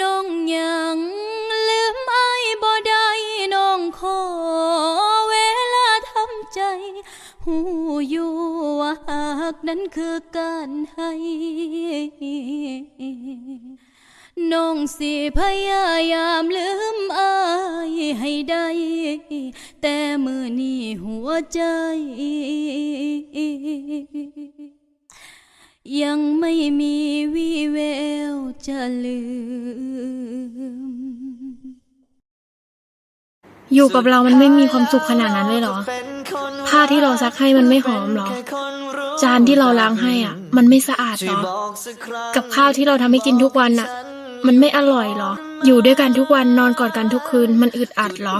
น้องยังลืมไอ้บ่ได้น้องขอเวลาทำใจ หูอยู่ว่าหากนั้นคือการให้น้องสิพยายามลืมอายให้ได้ แต่มือนี้หัวใจ ยังไม่มีวี่ จะลืม อยู่กับเรามันไม่มีความสุขขนาดนั้นเลยเหรอ ผ้าที่เราซักให้มันไม่หอมเหรอ จานที่เราล้างให้อะ มันไม่สะอาดเหรอ กับข้าวที่เราทำให้กินทุกวันอะ มันไม่อร่อยเหรอ อยู่ด้วยกันทุกวันนอนกอดกันทุกคืน มันอึดอัดเหรอ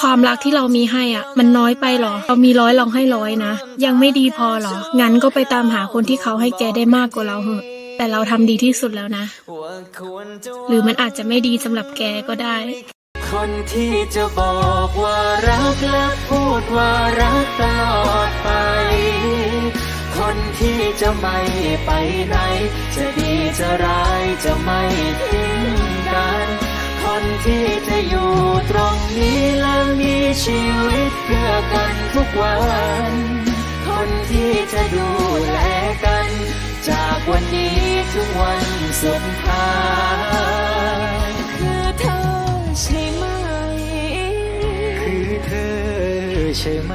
ความรักที่เรามีให้อะ มันน้อยไปหรอ เรามีร้อยลองให้ร้อยนะ ยังไม่ดีพอหรอ งั้นก็ไปตามหาคนที่เขาให้แกได้มากกว่าเราเหอะ แต่เราทำดีที่สุดแล้วนะ หรือมันอาจจะไม่ดีสำหรับแกก็ได้ คนที่จะบอกว่ารักและพูดว่ารักตลอดไป คนที่จะไม่ไปไหน จะดีจะร้ายจะไม่ทิ้งกัน คนที่จะอยู่ตรงนี้และมีชีวิตเพื่อกันทุกวัน คนที่จะดูแลกันจากวันนี้ ถึงวันสุดท้ายคือเธอใช่ไหม คือเธอใช่ไหม